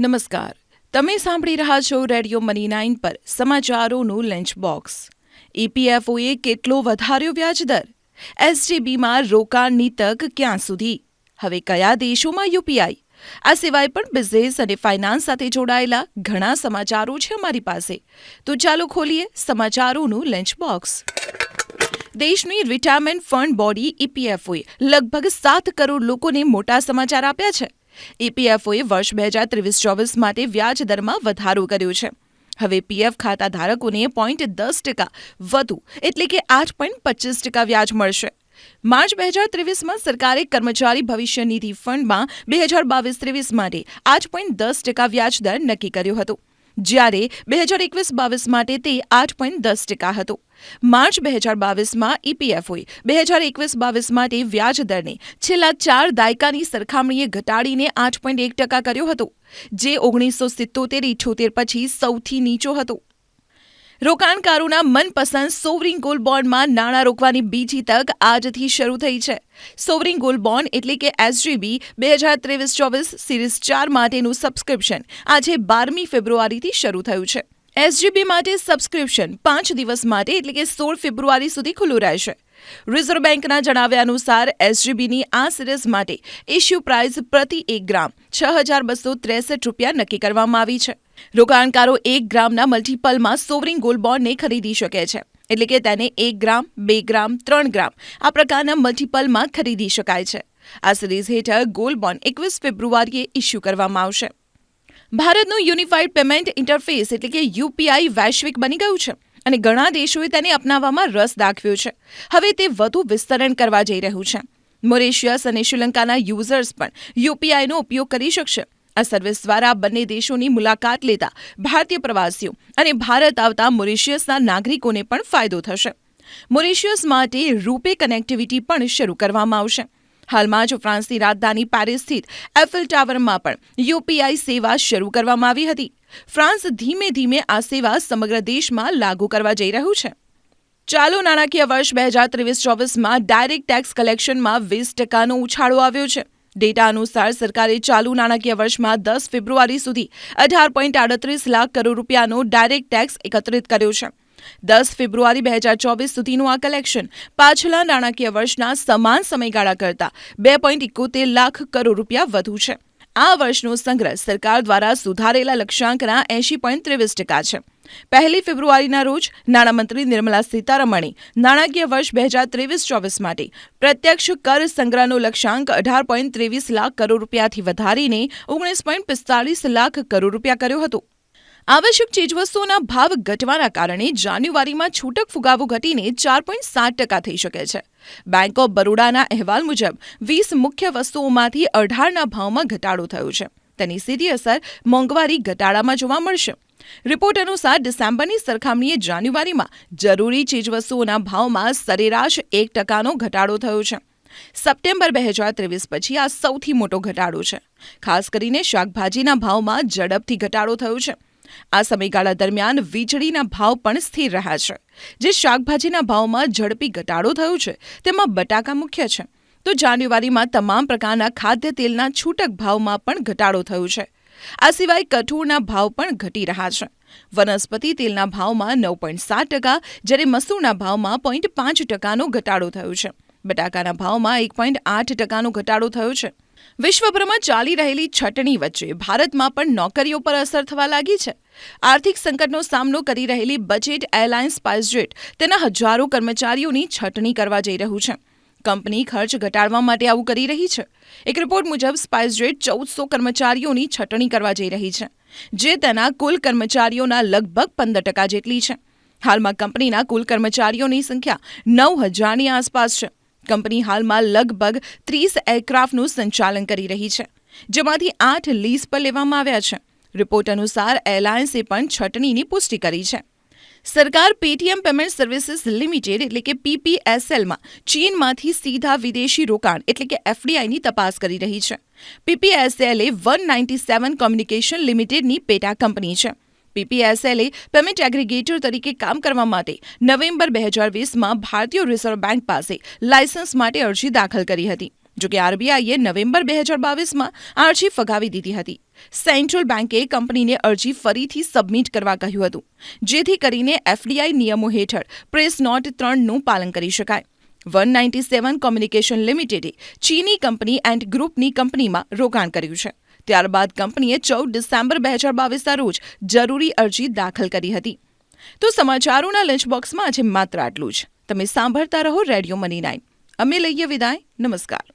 નમસ્કાર. તમે સાંભળી રહ્યા છો રેડિયો મની નાઇન પર સમાચારોનું લંચ બોક્સ. ઈપીએફઓએ કેટલો વધાર્યો વ્યાજદર એસજીબીમાં રોકાણની તક ક્યાં સુધી? હવે કયા દેશોમાં યુપીઆઈ? આ સિવાય પણ બિઝનેસ અને ફાઇનાન્સ સાથે જોડાયેલા ઘણા સમાચારો છે અમારી પાસે. તો ચાલો ખોલીએ સમાચારોનું લંચ બોક્સ. દેશની રિટાયરમેન્ટ ફંડ બોડી ઈપીએફઓએ લગભગ સાત કરોડ લોકોને મોટા સમાચાર આપ્યા છે. ઈપીએફઓએ વર્ષ બે હજાર ત્રેવીસ ચોવીસ માટે વ્યાજ દરમાં વધારો કર્યો છે. હવે પીએફ ખાતા ધારકોને પોઈન્ટ દસ ટકા વધુ એટલે કે આઠ પોઈન્ટ પચીસ ટકા વ્યાજ મળશે. માર્ચ બે હજાર ત્રેવીસમાં સરકારે કર્મચારી ભવિષ્ય નિધિ ફંડમાં બે હજાર બાવીસ ત્રેવીસ માટે આઠ પોઈન્ટ દસ ટકા વ્યાજ દર નક્કી કર્યો હતો. જ્યારે બે હજાર એકવીસ બાવીસ માટે તે આઠ પોઈન્ટ દસ ટકા હતો. માર્ચ બે હજાર બાવીસમાં ઈપીએફઓએ બે હજાર એકવીસ બાવીસ માટે વ્યાજ દરને છેલ્લા ચાર દાયકાની સરખામણીએ ઘટાડીને આઠ પોઈન્ટ એક ટકા કર્યો હતો, જે ઓગણીસો સિત્તોતેર ઇઠ્યોતેર પછી સૌથી નીચો હતો. રોકાણકારોના મનપસંદ સોવરિંગ ગોલ્ડ બોન્ડમાં નાણાં રોકવાની બીજી તક આજથી શરૂ થઈ છે. સોવરિંગ ગોલ્ડ બોન્ડ એટલે કે એસજીબી બે હજાર ત્રેવીસ ચોવીસ સિરીઝ ચાર માટેનું સબસ્ક્રિપ્શન આજે બારમી ફેબ્રુઆરીથી શરૂ થયું છે. એસજીબી માટે સબસ્ક્રિપ્શન પાંચ દિવસ માટે એટલે કે સોળ ફેબ્રુઆરી સુધી ખુલ્લું રહેશે. રિઝર્વ બેંકના જણાવ્યા અનુસાર એસજીબીની આ સિરીઝ માટે ઇશ્યુ પ્રાઇસ પ્રતિ એક ગ્રામ છ હજાર બસો ત્રેસઠ રૂપિયા નક્કી કરવામાં આવી છે. રોકાણકારો એક ગ્રામના મલ્ટીપલમાં સોવરિંગ ગોલ્ડ બોન્ડને ખરીદી શકે છે. એટલે કે તેને એક ગ્રામ, બે ગ્રામ, ત્રણ ગ્રામ આ પ્રકારના મલ્ટીપલમાં ખરીદી શકાય છે. આ સિરીઝ હેઠળ ગોલ્ડ બોન્ડ એકવીસ ફેબ્રુઆરીએ ઇસ્યુ કરવામાં આવશે. ભારતનું યુનિફાઈડ પેમેન્ટ ઇન્ટરફેસ એટલે કે યુપીઆઈ વૈશ્વિક બની ગયું છે. અને ઘણા દેશોએ તેને અપનાવવામાં રસ દાખવ્યો છે. હવે તે વધુ વિસ્તરણ કરવા જઈ રહ્યું છે. મોરેશિયસ અને શ્રીલંકાના યુઝર્સ પણ યુપીઆઈનો ઉપયોગ કરી શકશે. આ સર્વિસ દ્વારા બંને દેશોની મુલાકાત લેતા ભારતીય પ્રવાસીઓ અને ભારત આવતા મોરેશિયસના નાગરિકોને પણ ફાયદો થશે. મોરેશિયસ માટે રૂપે કનેક્ટિવિટી પણ શરૂ કરવામાં આવશે. હાલમાં જ ફ્રાન્સની રાજધાની પેરિસ સ્થિત એફિલ ટાવરમાં પણ યુપીઆઈ સેવા શરૂ કરવામાં આવી હતી. ફ્રાન્સ ધીમે ધીમે આ સેવા સમગ્ર દેશમાં લાગુ કરવા જઈ રહ્યું છે. ચાલુ નાણાકીય વર્ષ બે હજાર ત્રેવીસ ચોવીસમાં ડાયરેક્ટ ટેક્સ કલેક્શનમાં વીસ ટકાનો ઉછાળો આવ્યો છે. ડેટા અનુસાર સરકારે ચાલુ નાણાકીય વર્ષમાં દસ ફેબ્રુઆરી સુધી અઢાર પોઈન્ટ આડત્રીસ લાખ કરોડ રૂપિયાનો ડાયરેક્ટ ટેક્સ એકત્રિત કર્યો છે. દસ ફેબ્રુઆરી બે હજાર ચોવીસ સુધીનું આ કલેક્શન પાછલા નાણાકીય વર્ષના સમાન સમયગાળા કરતાં બે પોઈન્ટ ઇકોતેર લાખ કરોડ રૂપિયા વધુ છે. આ વર્ષનો સંગ્રહ સરકાર દ્વારા સુધારેલા લક્ષ્યાંકના એંશી પોઈન્ટ ત્રેવીસ ટકા છે. પહેલી ફેબ્રુઆરીના રોજ નાણામંત્રી નિર્મલા સીતારમણે નાણાકીય વર્ષ બે હજાર ત્રેવીસ ચોવીસ માટે પ્રત્યક્ષ કર સંગ્રહનો લક્ષ્યાંક અઢાર પોઈન્ટ ત્રેવીસ લાખ કરોડ રૂપિયાથી વધારીને ઓગણીસ પોઈન્ટ પિસ્તાળીસ લાખ કરોડ રૂપિયા કર્યો હતો. આવશ્યક ચીજવસ્તુઓના ભાવ ઘટવાના કારણે જાન્યુઆરીમાં છૂટક ફુગાવો ઘટીને ચાર પોઈન્ટ સાત ટકા થઈ શકે છે. બેંક ઓફ બરોડાના અહેવાલ મુજબ, વીસ મુખ્ય વસ્તુઓમાંથી અઢારના ભાવમાં ઘટાડો થયો છે. તેની સીધી અસર મોંઘવારી ઘટાડામાં જોવા મળશે. રિપોર્ટ અનુસાર ડિસેમ્બરની સરખામણીએ જાન્યુઆરીમાં જરૂરી ચીજવસ્તુઓના ભાવમાં સરેરાશ એક ટકાનો ઘટાડો થયો છે. સપ્ટેમ્બર બે હજાર ત્રેવીસ પછી આ સૌથી મોટો ઘટાડો છે. ખાસ કરીને શાકભાજીના ભાવમાં ઝડપથી ઘટાડો થયો છે. આ સમયગાળા દરમિયાન વીજળીના ભાવ પણ સ્થિર રહ્યા છે. જે શાકભાજીના ભાવમાં ઝડપી ઘટાડો થયો છે, તેમાં બટાકા મુખ્ય છે. તો જાન્યુઆરીમાં તમામ પ્રકારના ખાદ્ય તેલના છૂટક ભાવમાં પણ ઘટાડો થયો છે. આ સિવાય કઠોળના ભાવ પણ ઘટી રહ્યા છે. વનસ્પતિ તેલના ભાવમાં નવ પોઈન્ટ સાત ટકા, જ્યારે મસૂરના ભાવમાં પોઈન્ટ પાંચ ટકાનો ઘટાડો થયો છે. બટાકાના ભાવમાં એક પોઈન્ટ આઠ ટકાનો ઘટાડો થયો છે. વિશ્વભરમાં ચાલી રહેલી છટણી વચ્ચે ભારતમાં પણ નોકરીઓ પર અસર થવા લાગી છે. આર્થિક સંકટનો સામનો કરી રહેલી બજેટ એરલાઇન્સ સ્પાઇસજેટ તેના હજારો કર્મચારીઓની છટણી કરવા જઈ રહ્યું છે. કંપની ખર્ચ ઘટાડવા માટે આવું કરી રહી છે. એક રિપોર્ટ મુજબ સ્પાઇસજેટ ચૌદસો કર્મચારીઓની છટણી કરવા જઈ રહી છે, જે તેના કુલ કર્મચારીઓના લગભગ પંદર ટકા જેટલી છે. હાલમાં કંપનીના કુલ કર્મચારીઓની સંખ્યા નવ હજારની આસપાસ છે. કંપની હાલમાં લગભગ ત્રીસ એરક્રાફ્ટનું સંચાલન કરી રહી છે, જેમાંથી આઠ લીઝ પર લેવામાં આવ્યા છે. રિપોર્ટ અનુસાર એરલાઇન્સે પણ છટણીની પુષ્ટિ કરી છે. સરકાર પેટીએમ પેમેન્ટ સર્વિસીસ લિમિટેડ એટલે કે પીપીએસએલમાં ચીનમાંથી સીધા વિદેશી રોકાણ એટલે કે એફડીઆઈની તપાસ કરી રહી છે. પીપીએસએલ એ વન નાઇન્ટી સેવન કોમ્યુનિકેશન લિમિટેડની પેટા કંપની છે. પીપીએસએલે પેમેન્ટ એગ્રીગેટર તરીકે કામ કરવા માટે નવેમ્બર બે હજાર વીસમાં ભારતીય રિઝર્વ બેંક પાસે લાયસન્સ માટે અરજી દાખલ કરી હતી. જોકે આરબીઆઈએ નવેમ્બર બે હજાર બાવીસમાં અરજી ફગાવી દીધી હતી. સેન્ટ્રલ બેન્કે કંપનીને અરજી ફરીથી સબમિટ કરવા કહ્યું હતું. જેથી કરીને એફડીઆઈ નિયમો હેઠળ પ્રેસ નોટ ત્રણનું પાલન કરી શકાય. વન નાઇન્ટી સેવન કોમ્યુનિકેશન લિમિટેડે ચીની કંપની એન્ડ ગ્રુપની કંપનીમાં રોકાણ કર્યું છે. ત્યારબાદ કંપનીએ ચૌદ ડિસેમ્બર બે હજાર બાવીસના રોજ જરૂરી અરજી દાખલ કરી હતી. તો સમાચારોના લંચ બોક્સમાં આજે માત્ર આટલું જ. તમે સાંભળતા રહો રેડિયો મની નાઇન અમે લઈએ વિદાય. નમસ્કાર.